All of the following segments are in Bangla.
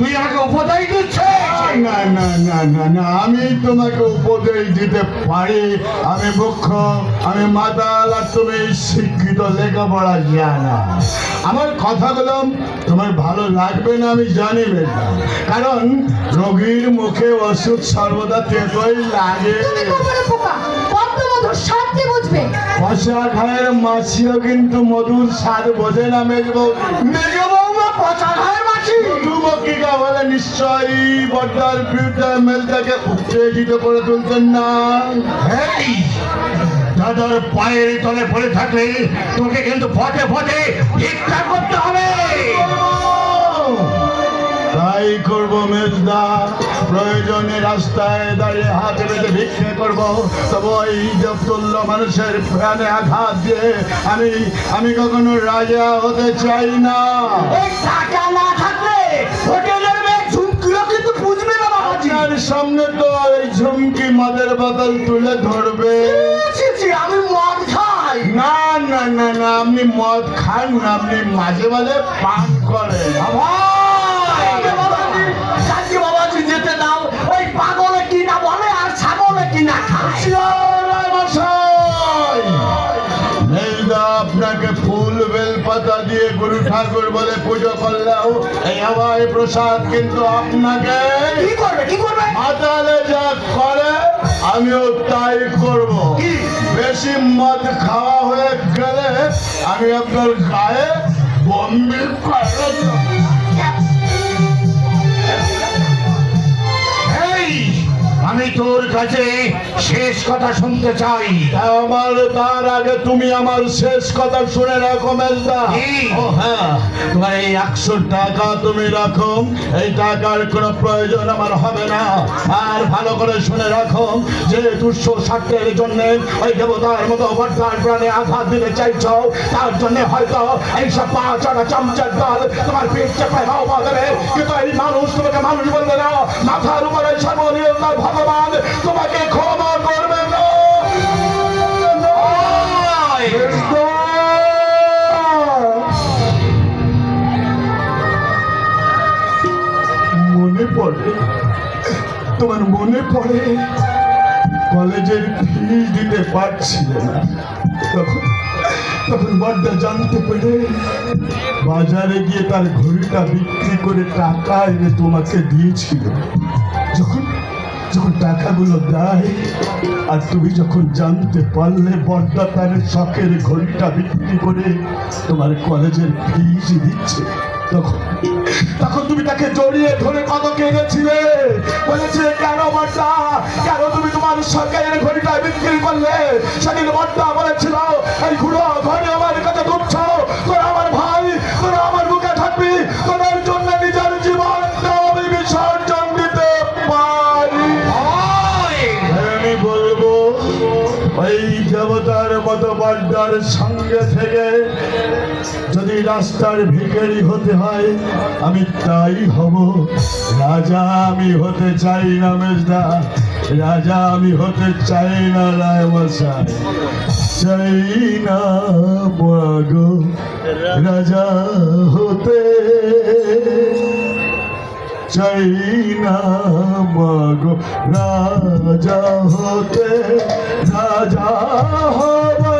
তুই আমাকে উপদেশ দিচ্ছিস না না না না না আমি তোমাকে উপদেশ দিতে পারি। আমি মুখ্য আমি মাতাল আর তুমি শিক্ষিত লেখাপড়া জানা। আমার কথাগুলো তোমার ভালো লাগবে না আমি জানি বেটা। কারণ রোগীর মুখে ওষুধ সর্বদা তেতই লাগে। খায়ের মাছিও কিন্তু মধুর স্বাদ বোঝে না মেজবউ। মেজো যুবকিকা বলে নিশ্চয়ই বড্ডার বিরুদ্ধে মেলটাকে উত্তেজিত করে তুলতেন না। দাদার পায়ের তলে পড়ে থাকলে তোকে কিন্তু ফটে ফটে ভিক্ষা করতে হবে। তাই করব মেজদা। প্রয়োজনে রাস্তায় দাঁড়িয়ে হাত বেঁধে ভিক্ষে করব। তবে তুল্য মানুষের প্রাণে আঘাত দিয়ে আমি আমি কখনো রাজা হতে চাই না। টাকা না থাকলে হোটেলের কিন্তু বুঝবে না বাবাজি। আপনার সামনে তো ওই ঝুমকি মদের বোতল তুলে ধরবে। আমি মদ খাই। না না না না আপনি মদ খান না আপনি মাঝে মাঝে পান করেন। ভাই গুরু ঠাকুর বলে পুজো করলেও এই আমার প্রসাদ কিন্তু আপনাকে কি করবে কি করবে? যা করে আমিও তাই করব। বেশি মদ খাওয়া হয়ে গেলে আমি আপনার গায়ে বম্বে করে আমি তোর কাছে শেষ কথা শুনতে চাই। আমার তার আগে তুমি আমার শেষ কথা শুনে রাখো মেলদা ও হ্যাঁ। তোমার এই একশো টাকা তুমি রাখো। এই টাকার কোনো প্রয়োজন আমার হবে না। আর ভালো করে শুনে রাখো যে দুশো ষাটের জন্য ওই দেবতার মতো বড্ডার প্রাণে আঘাত দিতে চাইছ। তার জন্য হয়তো এইসব পা চড়া চামচার দল তোমার পেট চেপে হাও পা দেবে। কিন্তু এই মানুষ তোমাকে মানুষ বলবে না। মাথার উপরে সর্বনীয় ভগবান তোমাকে ক্ষমা করবে না। মনে পড়ে তোমার মনে পড়ে কলেজের ফিস দিতে পারছিলে না। তখন তখন বড্ডা জানতে পেরে বাজারে গিয়ে তার ঘড়িটা বিক্রি করে টাকা এনে তোমাকে দিয়েছিল। যখন যখন টাকাগুলো দেয়, আর তুমি যখন জানতে পারলে তার শখের ঘড়িটা বিক্রি করে তোমার কলেজের ফিস দিচ্ছে। তখন তুমি তাকে জড়িয়ে ধরে কত কেঁদেছিলে বলেছে কেন বড্ডা কেন তুমি তোমার সরকারের ঘড়িটা বিক্রি করলে? সেদিন বড্ডা বলেছিল, এই ঘুরো ঘরে আমার কাছে তুচ্ছ। মতো বড্ডার সঙ্গে থেকে যদি রাস্তার ভিখারি হতে হয়, আমি তাই হব। রাজা আমি হতে চাই না মেজদা, রাজা আমি হতে চাই না রায় মশাই চাই না মাগো, রাজা হতে চাই না রাজা হতে, রাজা হবার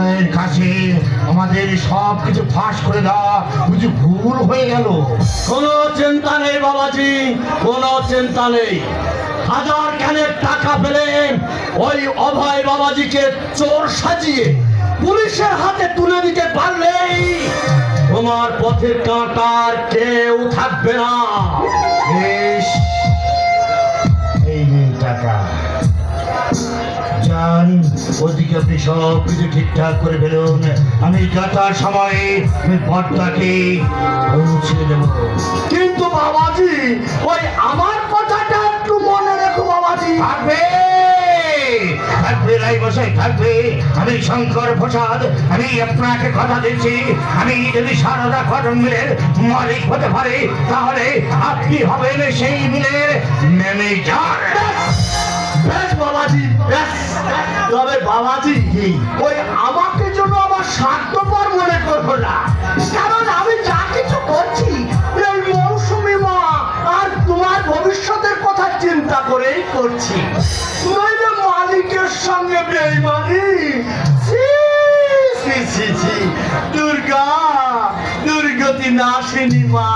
অবমের কাছে আমাদের সব কিছু ফাঁস করে দেওয়া বুঝি ভুল হয়ে গেল? কোনো চিন্তা নেই বাবাজি, কোনো চিন্তা নেই। হাজার জ্ঞানের টাকা পেলেন ওই অভয় বাবাজিকে চোর সাজিয়ে পুলিশের হাতে তুলে দিতে পারলেই তোমার পথের কাঁটার কেউ থাকবে না। বেশ। ওদিকে আপনি সব কিছু ঠিকঠাক করে ফেলুন। আমি যাতার সময়ে আমি ভট্টাকে পৌঁছে দেব। কিন্তু বাবাজি ওই আমার কথাটা একটু মনে রেখো বাবাজি। থাকবে থাকবে শঙ্কর প্রসাদ আমি আপনাকে কথা আমি যদি হতে তাহলে আপনি হবেন সেই মিলের ম্যানেজার। বেশ বাবাজি ওই আমাকে জন্য আমার স্বার্থপর মনে করব না। কারণ আমি যা কিছু করছি এই মৌসুমি মা আর তোমার ভবিষ্যতের কথা চিন্তা করেই করছি। নইলে মালিকের সঙ্গে বেইমানি। দুর্গা দুর্গতি নাশিনী মা।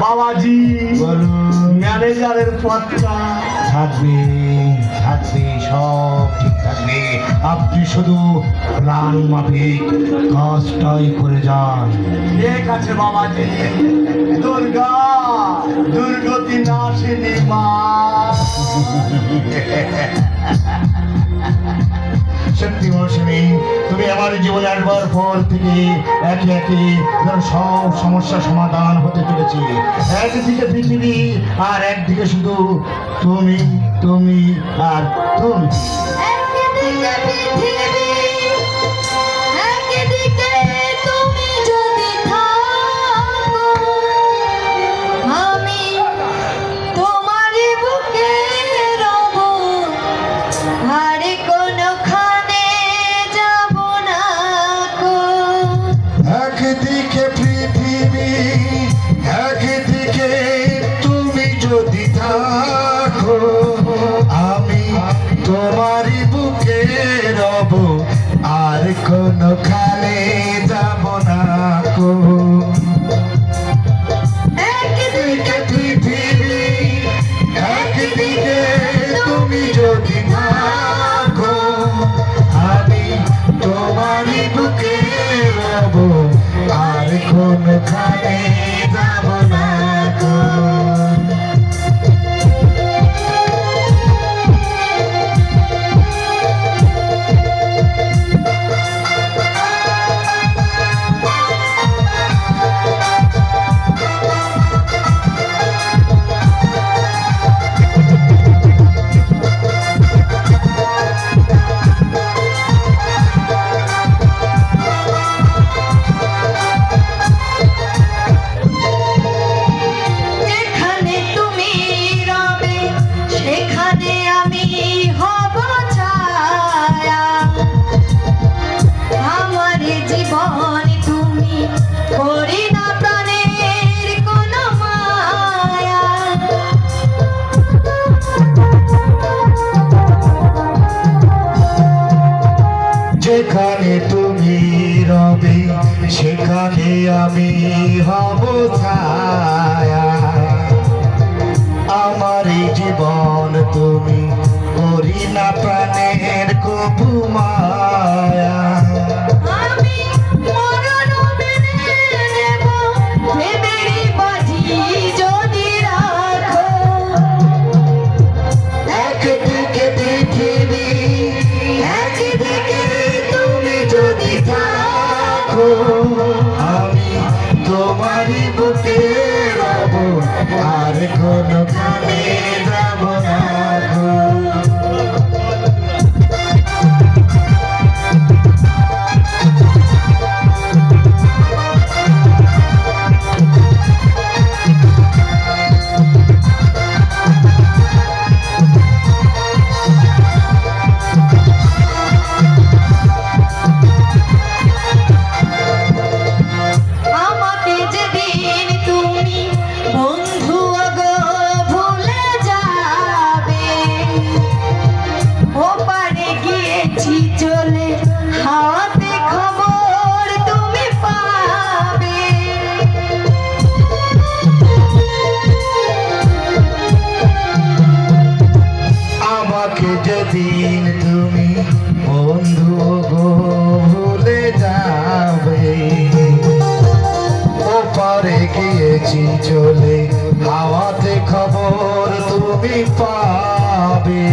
বাবাজি ম্যানেজারের পদটা। থাকবে থাকবে সব ঠিক থাকবে আপনি শুধু প্রাণ মাফিক কাজটাই করে যান। ঠিক আছে বাবাজি। দুর্গা দুর্গতি নাশিনী মা। সত্যি মৌসুমি তুমি আমার জীবনে আসবার পর থেকে একে একে যেন সব সমস্যা সমাধান হতে চলেছে। একদিকে পৃথিবী আর একদিকে শুধু তুমি। তুমি আর তুমি। আমি হব ছায়া যেদিন তুমি বন্ধু গো ভুলে যাবে। ওপারে গিয়েছি চলে হাওয়াতে খবর তুমি পাবে।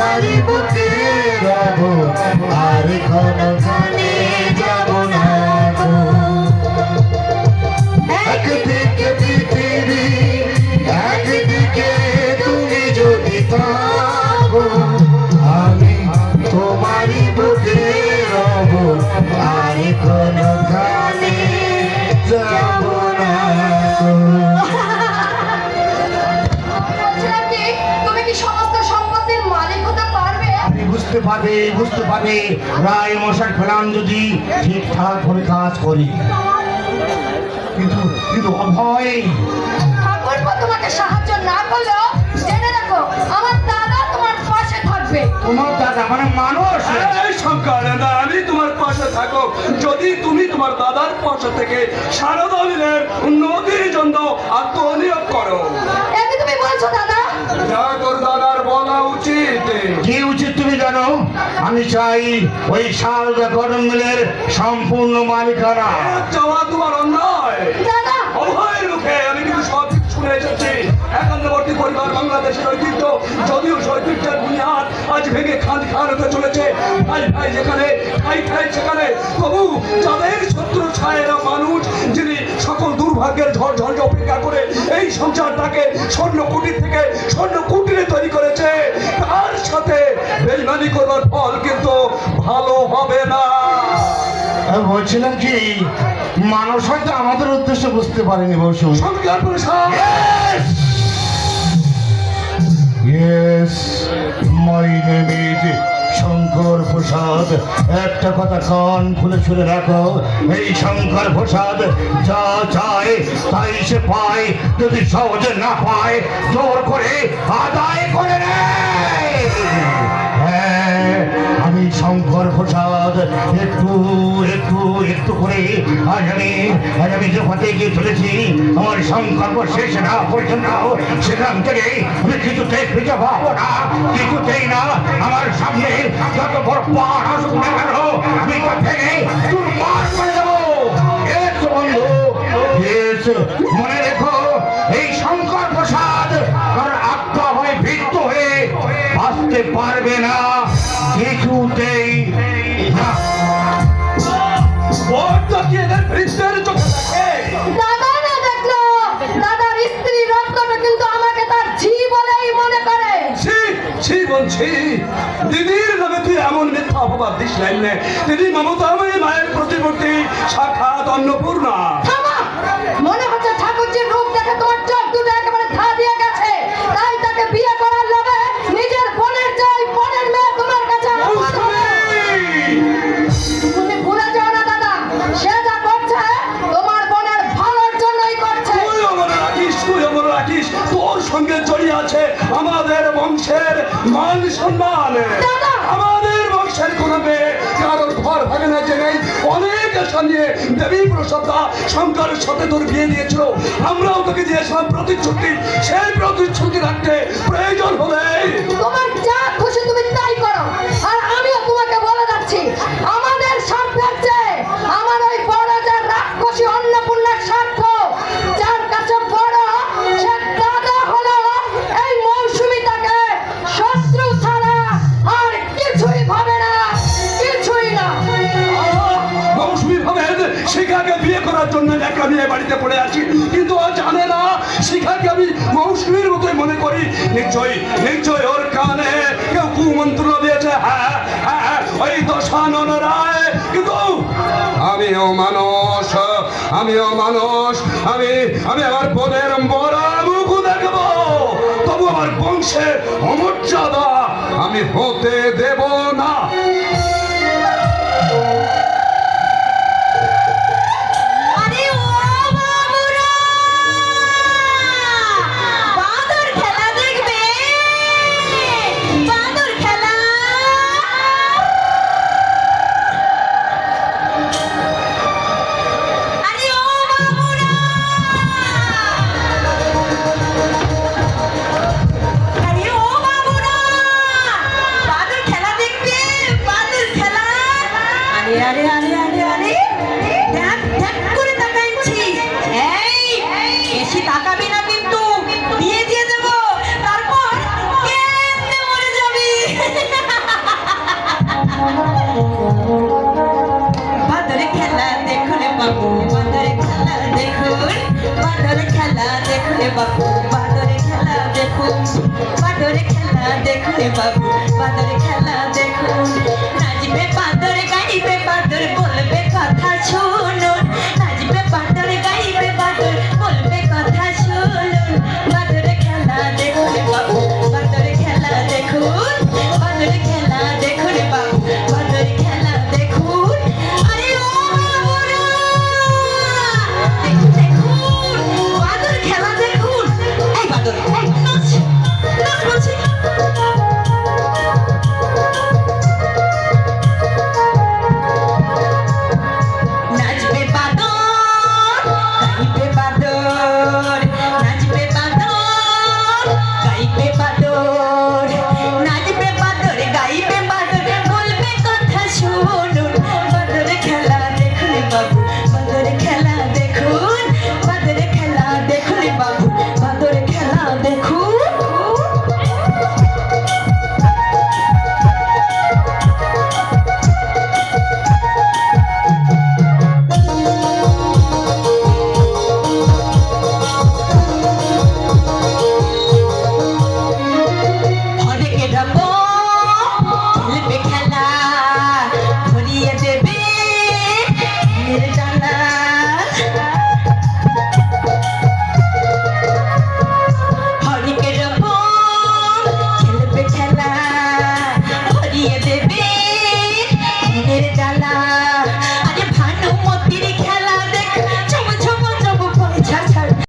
তোমারই বুকে রব আর খনন বুঝতে পারবে বুঝতে পারবে। রায় মশার প্ল্যান যদি, ঠিকঠাক ভাবে কাজ করি। কিন্তু কিন্তু অভয়। তোমাকে সাহায্য না করলেও জেনে রাখো, আমার পাশে থাকবে। তোমার দাদা মানে মানুষ। শঙ্কর আমি তোমার পাশে থাকো। যদি তুমি তোমার দাদার পাশে থেকে সারদা মিলের উন্নতির জন্য আত্মনিয়োগ করো। তুমি বলছো দাদা? যা তোর দাদার বলা উচিত। কি উচিত তুমি জানো? আমি চাই ওই গরম মিলের সম্পূর্ণ মালিকানা। তোমার অন্যায়। দাদা। মুখে আমি কিন্তু সব কিছু শুনে এসেছি। একান্নবর্তী পরিবার বাংলাদেশের ঐতিহ্য যদিও ঐতিহ্যের বুনিয়াদ আজ ভেঙে খান খান হতে চলেছে। ভাই ভাই যেখানে ঠাই ঠাই সেখানে। তবু যাদের শত্রু ছায়েরা মানুষ যিনি সকল দুর্ভাগ্যের ঝড় ঝড় অপেক্ষা করে এই সংসারটাকে স্বর্ণ কুটির থেকে স্বর্ণ কুটিরে তৈরি করেছে তার সাথে বেইমানি করবার ফল কিন্তু ভালো হবে না। বলছিলাম কি মানুষ হয়তো আমাদের উদ্দেশ্য বুঝতে পারেনি বসু সংখ্যার yes my name is Shankar Prasad, একটা কথা কান খুলে শুনে রাখো, এই শঙ্কর প্রসাদ যা চায় তাই সে পায়, যদি সহজে না পায়, জোর করে আদায় করে নেয় হ্যাঁ। শঙ্কর প্রসাদ। একটু একটু একটু করে আজ আমি আজ আমি যে পথে গিয়ে চলেছি, আমার সংকল্প শেষ না পর্যন্ত সেখান থেকে আমি কিছুতেই ফিরে পাবো না, কিছুতেই না। আমার সামনে যত বড় পাহাড় আসুক না কেন, আমি বন্ধু মনে রেখো, এই শঙ্কর প্রসাদ কারণ আত্মা হয়ে ভিত্ত হয়ে আসতে পারবে না। কিছুতেই না বড়টা কি এদের বৃদ্ধের দাদা না দেখল? দাদার স্ত্রী রত্নটা কিন্তু আমাকে তার ঝি বলেই মনে করে। ছি ছি বলছি দিদির নামে তুই এমন মিথ্যা অপবাদ দিস নাই নে। দিদি মমতাময়ী মায়ের প্রতিমূর্তি সাক্ষাৎ অন্নপূর্ণা। সঙ্গে জড়িয়ে আছে আমাদের বংশের মান সম্মান। আমাদের বংশের কোন মেয়ে কারোর ঘর ভাঙে না জেনে অনেক আশা নিয়ে দেবী প্রসাদা শঙ্করের সাথে তোর বিয়ে দিয়েছিল। আমরাও তোকে দিয়েছিলাম প্রতিশ্রুতি। সেই প্রতিশ্রুতি রাখতে প্রয়োজন হলে তোমার যা খুশি তুমি তাই করো। আর আমিও তোমাকে বলে যাচ্ছি। একা পড়ে আছি। কিন্তু ও জানে না, শিখাকে আমি মৌসুমীর মতোই মনে করি। নিশ্চয়ই নিশ্চয়ই ওর কানে কেউ কুমন্ত্রণ দিয়েছে হ্যাঁ হ্যাঁ ওই দশানন রায়। কিন্তু আমিও মানুষ আমিও মানুষ, আমি আমি আমার বোনের বড় মুখ দেখব। তবু আমার বংশের অমর্যাদা আমি হতে দেব না। আরে আরে আরে আরে। দেখ দেখ করে তাকাইছিস এই বাদরে খেলা দেখুন বাদরে খেলা দেখুন, বাদরে খেলা দেখুন বাদরে খেলা দেখুন, বাদরে খেলা দেখুন বাবু বাদরে খেলা দেখুন। নাচবে বাদরে গাইবে বাদরে